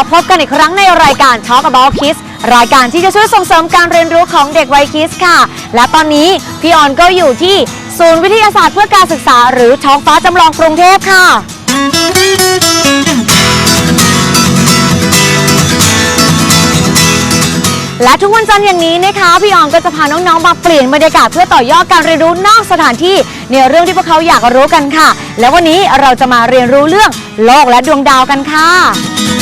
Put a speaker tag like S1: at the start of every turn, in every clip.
S1: าพบกันอีกครั้งในรายการ Talk About Kids รายการที่จะช่วยส่งเสริมการเรียนรู้ของเด็กวัยคิสค่ะ และตอนนี้พี่ออนก็อยู่ที่ศูนย์วิทยาศาสตร์เพื่อการศึกษา หรือท้องฟ้าจำลองกรุงเทพค่ะ และทุกวันจันทร์อย่างนี้นะคะ พี่ออมก็จะพาน้องๆมาเปลี่ยนบรรยากาศเพื่อต่อยอดการเรียนรู้นอกสถานที่ในเรื่องที่พวกเขาอยากรู้กันค่ะ และวันนี้เราจะมาเรียนรู้เรื่องโลกและดวงดาวกันค่ะ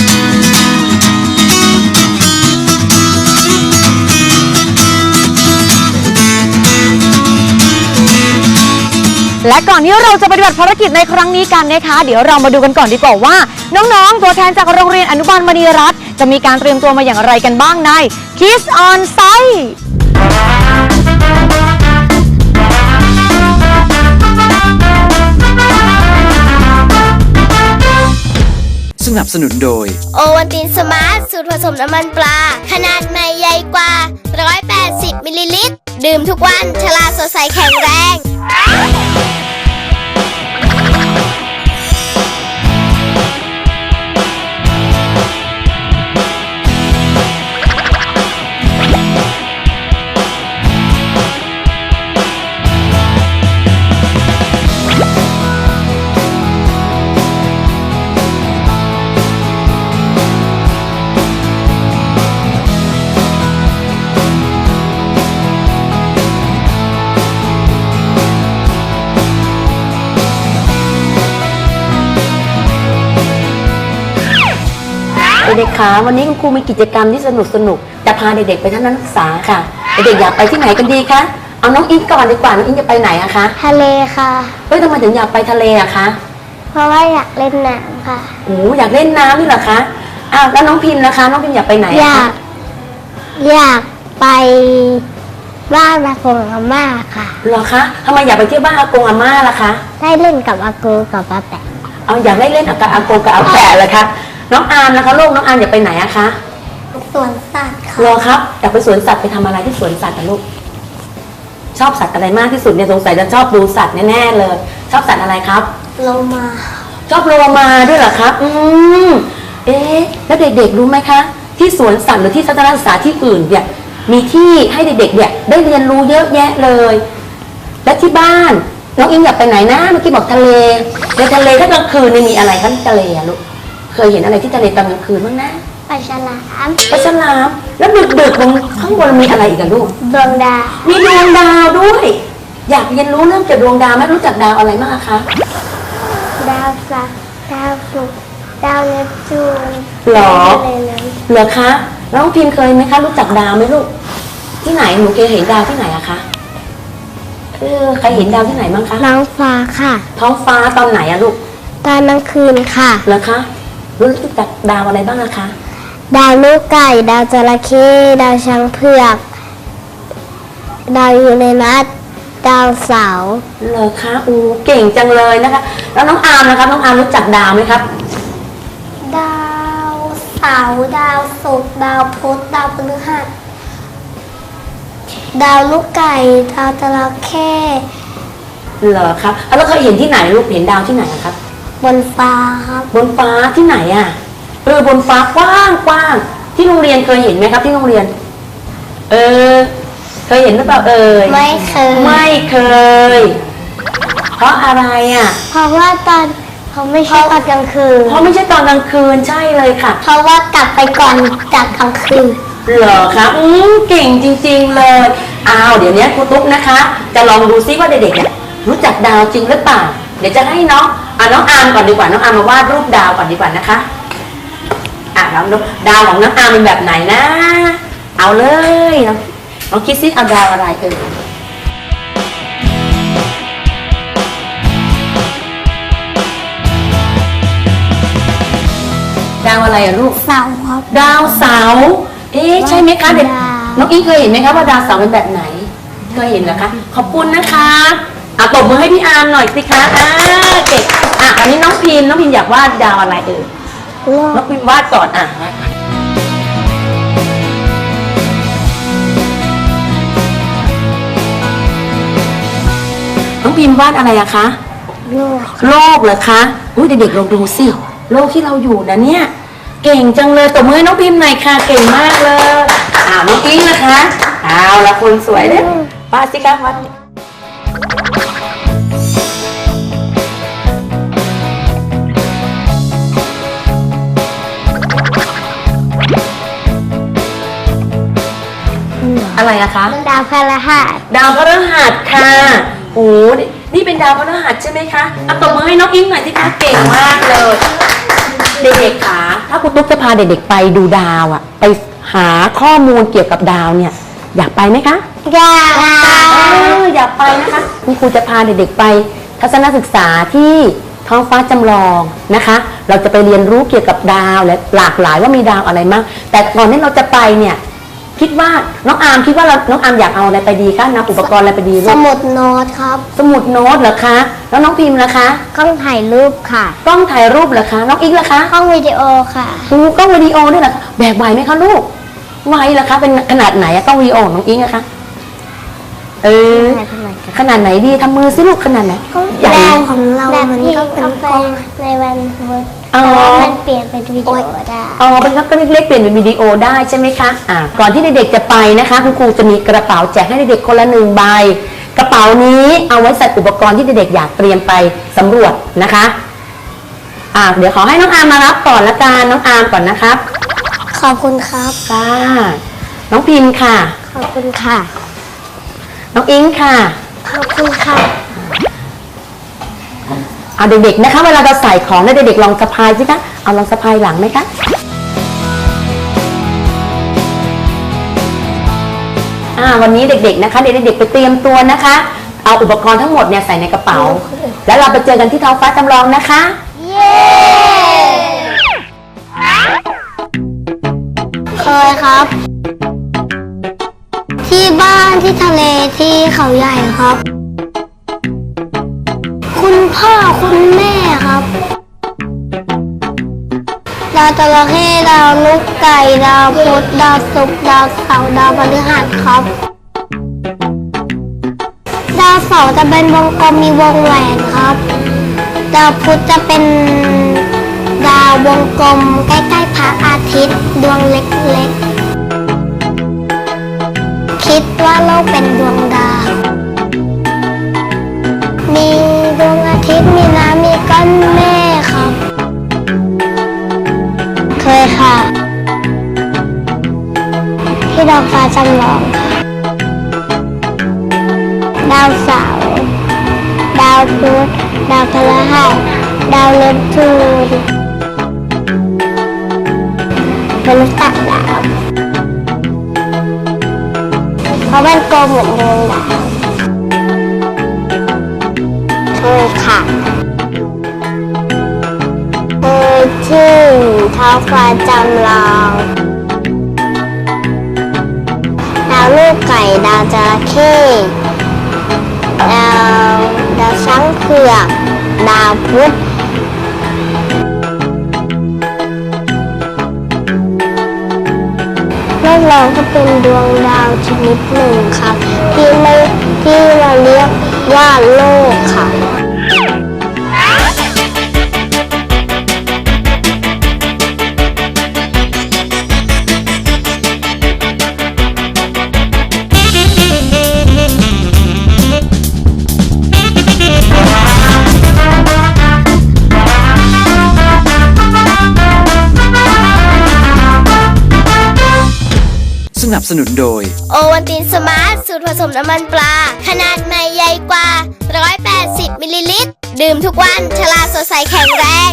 S1: และก่อนที่เราจะปฏิบัติภารกิจในครั้งนี้กันนะคะ เดี๋ยวเรามาดูกันก่อนดีกว่าว่า น้องๆ ตัวแทนจากโรงเรียนอนุบาลมณีรัตน์จะมีการเตรียมตัวมาอย่างไรกันบ้างใน Kiss on Site
S2: สนับสนุนโดย
S3: โอวันตินสมาร์ท สูตรผสมน้ำมันปลา ขนาดใหม่ใหญ่กว่า 180 มิลลิลิตร ดื่มทุกวัน ฉลาดสดใสแข็งแรง
S4: เด็กๆคะวันนี้คุณครูมีกิจกรรมที่สนุกสนุกๆจะพาเด็กๆไปทัศนศึกษาค่ะเด็กๆอยากไปที่ไหนกันดีคะเอาน้องอิงก่อนดีกว่าน้องอิงจะไปไหนอะคะ
S3: ทะเลค่ะ
S4: เฮ้ยทำไมถึงอยากไปทะเลอะคะ
S3: เพราะว่าอยากเล่นน้ำค่ะ
S4: โอ้อยากเล่นน้ำนี่เหรอคะอ้าวแล้วน้องพิมพ์นะคะ น้องพิมพ์อยากไปไหน
S3: อ
S4: อะ
S3: ยา
S4: คะ
S3: กอยากไปบ้านอากงอาม่าค่ะ
S4: เหรอคะทำไมอยากไปเที่ยวบ้านอากงอาม่าล่ะคะ
S3: ได้เล่นกับอากูกับอาแปะ
S4: เอาอยากได้เล่นกับอากงกับอาแปะเลยคะ น้องอาร์มนะคะลูกน้องอาร์มอยากไปไหนอะคะ
S3: สวนสัตว์ค่ะ
S4: เหรอครับอยากไปสวนสัตว์ไปทำอะไรที่สวนสัตว์อะลูกชอบสัตว์อะไรมากที่สุดเนี่ยสงสัยจะชอบดูสัตว์แน่ๆเลย ชอบสัตว์อะไรครับ
S3: ลงมา
S4: ชอบโลมาด้วยเหรอครับ อืมเอ๊ะแล้วเด็กๆรู้ไหมคะ ที่สวนสัตว์หรือที่ทัศนศึกษาที่อื่นเนี่ยมีที่ให้เด็กๆเนี่ยได้เรียนรู้เยอะแยะเลย และที่บ้านน้องอิงอยากไปไหนนะเมื่อกี้บอกทะเลในทะเลถ้ากลางคืนเนี่ยมีอะไรคะที่ทะเลอะลูก เคยเห็นอะไรที่ทะเลตอนกลางคืนบ้างนะ
S3: ปลาฉลาม
S4: ปลาฉลามแล้วดึกๆตรงข้างบนมีอะไรอีกอะลูก
S3: ดวงดาว
S4: มีดวงดาวด้วย อยากเรียนรู้เรื่องเกี่ยวกับดวงดาวไหมรู้จักดาวอะไรบ้างอะคะ
S3: ดาวศักดิ์ดาวศุกร์ดาวเนปจูน
S4: หรอ
S3: อะไรนะ
S4: เหรอคะน้องพิมพ์เคยไหมคะรู้จักดาวไหมลูก ที่ไหนหนูเคยเห็นดาวที่ไหนอะคะเออใครเห็นดาวที่ไหนบ้างคะ
S3: น้องฟ้าค่ะ
S4: ท้องฟ้าตอนไหนอะลูก
S3: ตอนกลางคืนค่ะ
S4: เหรอคะ รู้จักดาวอะไรบ้างอะคะ
S3: ดาวลูกไก่ ดาวจระเข้ดาวช้างเผือก ดาวยูเรนัสดาวเสาร์
S4: เหรอคะอู้เก่งจังเลยนะคะ แล้วน้องอาร์มนะคะน้องอาร์มรู้จักดาวไหมครับ
S3: ดาวเสาร์ดาวศุกร์ดาวพุธดาวพฤหัสดาวลูกไก่ ดาวจระเข้
S4: เหรอครับแล้วเคยเห็นที่ไหนลูกเห็นดาวที่ไหนอะครับ
S3: บนฟ้าครับ
S4: บนฟ้าที่ไหนอะเออบนฟ้ากว้างกว้างที่โรงเรียนเคยเห็นไหมครับ ที่โรงเรียน เออ เคยเห็นหรือเปล่าเอ่ย
S3: ไม่เคย
S4: ไม่เคย เพราะอะไรอะ
S3: เพราะว่าตอนเขาไม่ใช่ตอนกลางคืน
S4: เพราะไม่ใช่ตอนกลางคืนใช่เลยค่ะ
S3: เพราะว่ากลับไปก่อนจากกลางคืน
S4: เหรอคะอืมเก่งจริง ๆเลยอ้าวเดี๋ยวนี้ครูตุ๊กนะคะ จะลองดูซิว่าเด็กๆเนี่ยรู้จักดาวจริงหรือเปล่า เดี๋ยวจะให้น้อง อะน้องอาร์มก่อนดีกว่าน้องอาร์มมาวาดรูปดาวก่อนดีกว่านะคะอะลองดูดาวของน้องอาร์มเป็นแบบไหนนะ เอาเลยน้องน้องคิดซิเอาดาวอะไรเออดาวอะไรอะลูก
S3: เสาร์ครับ
S4: ดาวเสาร์เอ๊ะใช่ไหมคะเด็ก
S3: ดาว
S4: น้องอิงเคยเห็นไหมคะว่าดาวเสาร์เป็นแบบไหน เคยเห็นเหรอคะขอบคุณนะคะอะตบมือให้พี่อาร์มหน่อยสิคะอ่าเก่ง อะอันนี้น้องพิมพ์น้องพิมพ์อยากวาดดาวอะไรเอ่ย
S3: โล
S4: น้อกงพิมพ์วาดก่อนอะน้องพิมพ์วาดอะไรอะคะ
S3: โลก
S4: โลกเหรอคะอุ้ยเด็กๆลองดูสิโลกที่เราอยู่นะเนี่ย เก่งจังเลยตบมือให้น้องพิมพ์หน่อยค่ะ เก่งมากเลยอ้าวน้องอิงนะคะเอาละคนสวยเนี่ยป้าดสิคะวัด อะไรอะคะ
S3: ดาวพลหัส
S4: ดาวพฤหัสค่ะโอ้นี่นี่เป็นดาวพฤหัสใช่ไหมคะเอาตบมือให้น้องอิงหน่อยสิคะเก่งมากเลย เด็กๆคะถ้าคุณตุ๊กจะพาเด็กๆไปดูดาวอะไปหาข้อมูลเกี่ยวกับดาวเนี่ย อยากไปไหมคะ
S3: ดาว
S4: เอออยากไปนะคะคุณครูจะพาเด็กๆไปทัศนศึกษาที่ท้องฟ้าจำลองนะคะ เราจะไปเรียนรู้เกี่ยวกับดาวและหลากหลายว่ามีดาวอะไรบ้างแต่ก่อนที่เราจะไปเนี่ย คิดว่าน้องอาร์มคิดว่าเราน้องอาร์มอยากเอาอะไรไปดีคะนำอุปกรณ์อะไรไปดี
S3: ส
S4: ลูก
S3: มุดโน้ตครับ
S4: สมุดโน้ตเหรอคะ แล้วน้องพิมพ์ล่ะคะ
S3: กล้องถ่ายรูปค่ะ
S4: กล้องถ่ายรูปเหรอคะน้องอิงล่ะคะ
S3: กล้องวิดีโอค่ะ
S4: ดูกล้องวิดีโอด้วยเหรอคะแบกไหวไหมคะลูกไหวเหรอคะเป็นขนาดไหนอะกล้องวิดีโอของน้องอิงอะคะเออขนาดไหนดีทำมือสิลูกขนาดไหน ใหญ่
S3: แร
S4: ไหม
S3: งของเรามันก็เป็นกล้อง ในวันพุธ
S4: อ๋อ
S3: มันเปลี่ยนเป็นวิดีโอได้
S4: อ๋อเป็นก็เล็กๆเปลี่ยนเป็นวิดีโอได้ใช่ไหมคะอ่าก่อนที่เด็กๆจะไปนะคะคุณครูจะมีกระเป๋าแจกให้เด็กๆคนละหนึ่งใบ กระเป๋านี้เอาไว้ใส่อุปกรณ์ที่เด็กๆอยากเตรียมไปสำรวจนะคะอ่าเดี๋ยวขอให้น้องอาร์มมารับก่อนละกันน้องอาร์มก่อนนะครับ
S3: ขอบคุณครับ
S4: ค่ะน้องพิมพ์ค่ะ
S3: ขอบคุณค่ะ
S4: น้องอิงค่ะ
S3: ขอบคุณค่ะ
S4: เอาเด็กๆนะคะเวลาเราใส่ของเนี่ยเด็กๆลองสะพายสิคะเอาลองสะพายหลังไหมคะอ่าวันนี้เด็กๆนะคะเด็กๆไปเตรียมตัวนะคะ เอาอุปกรณ์ทั้งหมดเนี่ยใส่ในกระเป๋า แล้วเราไปเจอกันที่ท้องฟ้าจำลองนะคะ
S3: เย้เคยครับ ที่บ้านที่ทะเลที่เขาใหญ่ครับคุณ พ่อคุณแม่ครับดาวจระเข้ดาวลูกไก่ดาวพุธดาวศุกร์ดาวเสาร์ดาวพฤหัสครับ ดาวเสาร์จะเป็นวงกลมมีวงแหวนครับ ดาวพุธจะเป็นดาววงกลมใกล้ๆพระอาทิตย์ดวงเล็กๆ คิดว่าโลกเป็นดวงดำมีก้อนเมฆครับ เคยค่ะ ที่ดาวฟ้าจำลอง ดาวเสาร์ดาวพุธดาวพฤหัสดาวเนปจูนมนุษย์ต่างดาวเพราะมันกลมเหมือนดวงดาวถูกค่ะ ยชื่อท้องฟ้าจำลองดาวลูกไก่ดาวจระเข้ดาวดาวช้างเผือกดาวพุธโลกเราก็เป็นดวงดาวชนิดหนึ่งครับที่ไม่ที่เราเรียกว่าโลกค่ะ
S2: นับสนุนโดย
S3: โอวันตินสมาร์ท สูตรผสมน้ำมันปลา ขนาดใหม่ใหญ่กว่า 180 มิลลิลิตร ดื่มทุกวันชลาสดใสแข็งแรง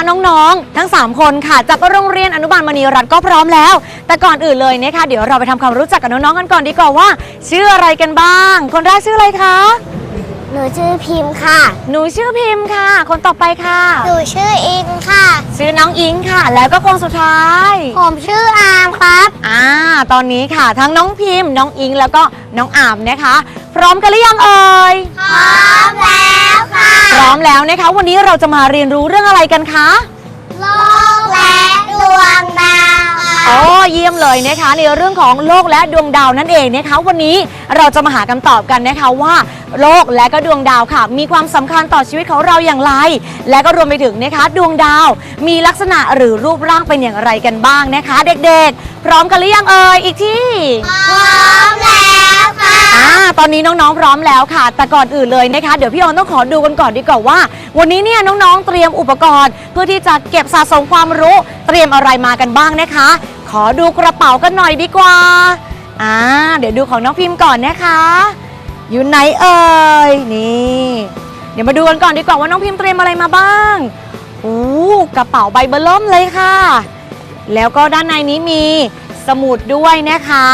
S1: นนี้นะคะน้องๆ ทั้ง 3 คนค่ะ จากโรงเรียนอนุบาลมณีรัตน์ก็พร้อมแล้ว แต่ก่อนอื่นเลยนะคะ เดี๋ยวเราไปทำความรู้จักกับน้องๆกันก่อนดีกว่าว่า ชื่ออะไรกันบ้าง คนแรกชื่ออะไรคะ
S3: หนูชื่อพิมพ์ค่ะ
S1: หนูชื่อพิมพ์ค่ะ คนต่อไปค่ะ
S3: หนูชื่ออิงค่ะ
S1: ชื่อน้องอิงค่ะ แล้วก็คนสุดท้าย
S3: ผมชื่ออามครับ
S1: อ่า ตอนนี้ค่ะ ทั้งน้องพิมพ์ น้องอิง แล้วก็น้องอามนะคะ พร้อมกันหรือยังเอ่ย
S3: พร้อมแล้วค่ะ
S1: พร้อมแล้วนะคะ วันนี้เราจะมาเรียนรู้เรื่องอะไรกันคะ
S3: โลกและดวงดาวค่ะ
S1: อ๋อเยี่ยมเลยนะคะในเรื่องของโลกและดวงดาวนั่นเองนะคะ วันนี้เราจะมาหาคำตอบกันนะคะว่าโลกและก็ดวงดาวค่ะ มีความสำคัญต่อชีวิตของเราอย่างไร และก็รวมไปถึงนะคะ ดวงดาว มีลักษณะหรือรูปร่างเป็นอย่างไรกันบ้างนะคะ เด็กๆ พร้อมกันหรือยังเอ่ยอีกที่
S3: พร้อมแล้ว ค่ะ
S1: อ่าตอนนี้น้องๆพร้อมแล้วค่ะ แต่ก่อนอื่นเลยนะคะ เดี๋ยวพี่ออนต้องขอดูกันก่อนดีกว่าว่า วันนี้เนี่ยน้องๆเตรียมอุปกรณ์ เพื่อที่จะเก็บสะสมความรู้ เตรียมอะไรมากันบ้างนะคะ ขอดูกระเป๋ากันหน่อยดีกว่า อ่า เดี๋ยวดูของน้องพิมพ์ก่อนนะคะ อยู่ไหนเอ่ย นี่ เดี๋ยวมาดูกันก่อนดีกว่าว่าน้องพิมพ์เตรียมอะไรมาบ้างโอ้กระเป๋าใบเบอร์เริ่มเลยค่ะ แล้วก็ด้านในนี้มีสมุดด้วยนะคะ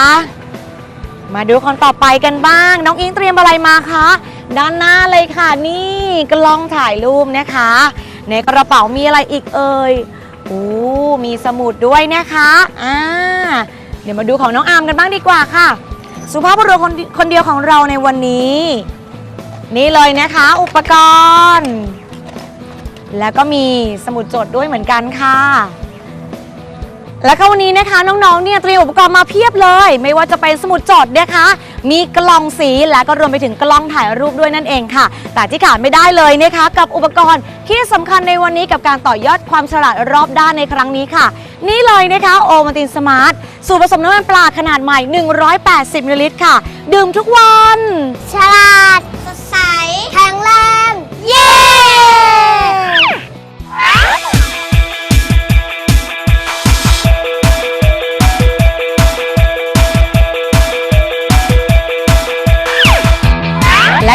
S1: มาดูคนต่อไปกันบ้าง น้องอิงเตรียมอะไรมาคะ ด้านหน้าเลยค่ะ นี่กล้องถ่ายรูปนะคะ ในกระเป๋ามีอะไรอีกเอ่ยโอ้มีสมุดด้วยนะคะอ่าเดี๋ยวมาดูของน้องอามกันบ้างดีกว่าค่ะ สุภาพบุรุษคนคนเดียวของเราในวันนี้ นี่เลยนะคะ อุปกรณ์ แล้วก็มีสมุดจดด้วยเหมือนกันค่ะ แล้วก็วันนี้นะคะน้องๆเนี่ยเตรียมอุปกรณ์มาเพียบเลย ไม่ว่าจะเป็นสมุดจดนะคะ มีกล่องสีและก็รวมไปถึงกล้องถ่ายรูปด้วยนั่นเองค่ะ แต่ที่ขาดไม่ได้เลยนะคะ กับอุปกรณ์ที่สำคัญในวันนี้กับการต่อยอดความฉลาดรอบด้านในครั้งนี้ค่ะ นี่เลยนะคะโอมาตินสมาร์ทสูตรผสมน้ำมันปลาขนาดใหม่ 180มิลลิลิตรค่ะ ดื่มทุกวัน
S3: ฉลาด สดใสแข็งแรงเย้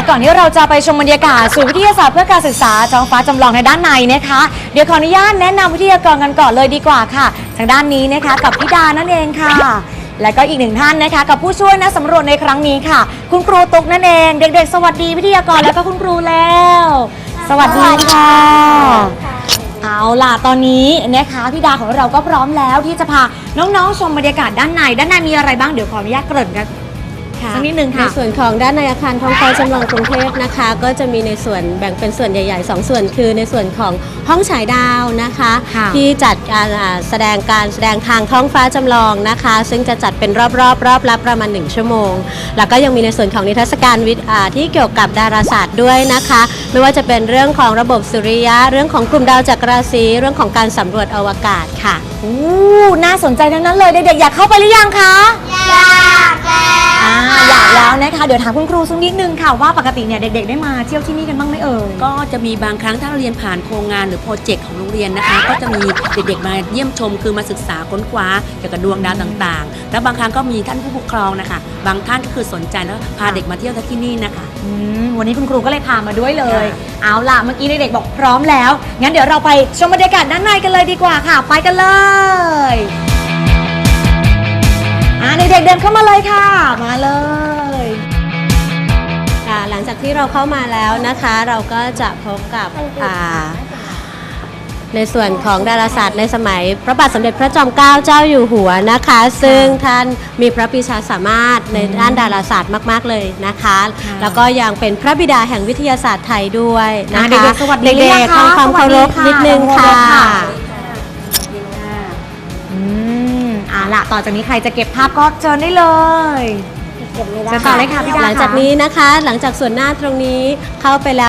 S1: ก่อนที่เราจะไปชมบรรยากาศศูนย์วิทยาศาสตร์เพื่อการศึกษาท้องฟ้าจำลองในด้านในนะคะ เดี๋ยวขออนุญาตแนะนำวิทยากรกันก่อนเลยดีกว่าค่ะ ทางด้านนี้นะคะกับพี่ดานั่นเองค่ะ และก็อีกหนึ่งท่านนะคะ กับผู้ช่วยนักสำรวจในครั้งนี้ค่ะ คุณครูตุ๊กนั่นเอง เด็ก ๆ สวัสดีวิทยากรแล้วก็คุณครูแล้ว สวัสดีค่ะ เอาล่ะ ตอนนี้นะคะพี่ดาของเราก็พร้อมแล้วที่จะพาน้องๆชมบรรยากาศด้านใน ด้านในมีอะไรบ้างเดี๋ยวขออนุญาตเกริ่นกัน สักนิดนึง
S5: ใน
S1: ค่ะ
S5: ส่วนของด้านในอาคารท้องฟ้าจำลองกรุงเทพนะคะ ก็จะมีในส่วนแบ่งเป็นส่วนใหญ่ๆ2ส่วนคือในส่วนของห้องฉายดาวนะคะ
S1: ค่ะ
S5: ที่จัดการอ่าแสดงการแสดงทางท้องฟ้าจำลองนะคะ ซึ่งจะจัดเป็นรอบๆรอบละประมาณ 1 ชั่วโมง แล้วก็ยังมีในส่วนของนิทรรศการวิทย์อ่าที่เกี่ยวกับดาราศาสตร์ด้วยนะคะ ไม่ว่าจะเป็นเรื่องของระบบสุริยะ เรื่องของกลุ่มดาวจักรราศีเรื่องของการสำรวจอวกาศค่ะ
S1: อู้น่าสนใจทั้งนั้นเลยเด็กๆอยากเข้าไปหรือยังคะ
S3: อยากแล้ว
S1: อ่าอยากแล้วนะคะ เดี๋ยวถามคุณครูสักนิดนึงค่ะว่าปกติเนี่ยเด็กๆ ได้มาเที่ยวที่นี่กันบ้างไหมเอ่ย
S4: ก็จะมีบางครั้งถ้าเราเรียนผ่านโครงงานหรือโปรเจกต์ของโรงเรียนนะคะ ก็จะมีเด็กๆมาเยี่ยมชมคือมาศึกษาค้นคว้าเกี่ยวกับดวงดาวต่างๆ แล้วบางครั้งก็มีท่านผู้ปกครองนะคะ บางท่านก็คือสนใจแล้วพาเด็กมาเที่ยวที่นี่นะคะ
S1: อืมวันนี้คุณครูก็เลยพามาด้วยเลย
S4: ค่ะ
S1: เอาล่ะเมื่อกี้เด็กๆบอกพร้อมแล้ว งั้นเดี๋ยวเราไปชมบรรยากาศด้านในกันเลยดีกว่าค่ะ ไปกันเลย อ่าเด็กๆเดินเข้ามาเลยค่ะ มาเลย
S5: ค่ะหลังจากที่เราเข้ามาแล้วนะคะ เราก็จะพบกับอ่าในส่วนของดาราศาสตร์ในสมัย พระบาทสมเด็จพระจอมเกล้าเจ้าอยู่หัวนะคะ ซึ่งท่านมีพระปรีชาสามารถในด้านดาราศาสตร์มาก ๆ เลยนะคะ
S1: ค่ะ
S5: แล้วก็ยังเป็นพระบิดาแห่งวิทยาศาสตร์ไทยด้วยนะ
S1: อ่า
S5: คะ
S1: เด็กๆสวัสดี
S5: เด็ก
S1: นะคะ
S5: ๆทำความเคารพ
S1: สวัสดีค่ะ
S5: นิดนึง
S1: ทำความ
S5: ค่ะ
S1: เคารพค่ะ ล่ะ ต่อจากนี้ใครจะเก็บภาพก็เชิญได้เลยเชิญต่อเลยค่ะพี่ดา
S5: หลังจาก
S1: ค่ะ
S5: นี้นะคะ หลังจากส่วนหน้าตรงนี้เข้าไปแล้ว